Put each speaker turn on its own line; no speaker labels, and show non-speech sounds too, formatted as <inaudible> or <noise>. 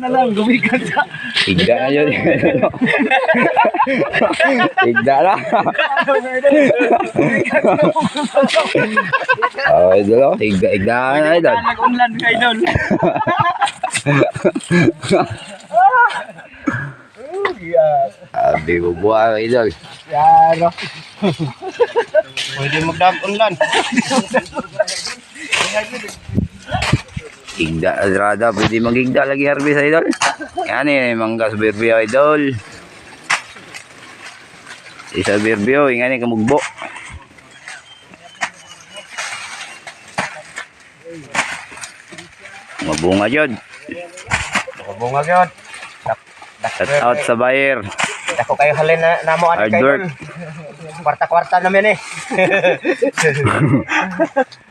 Na lang, gumigan sa.
Igda na yun. Igda na. Oh, idol. oh. Igda, igda na idol.
Nag-unlan ka, idol.
Sabi mo buha idol.
Yaro. Pwede mag-unlan.
Igda adrada. Pwede magigda lagi harvest idol. Yan eh. Mangga sa berbio idol. Isa berbio. Yan eh. Kamugbo. Mabunga yun.
Bungag yun.
Shout out sa buyer.
Ako kayo halin na namo ani kayo. Kwarta-kwarta namin eh. <laughs>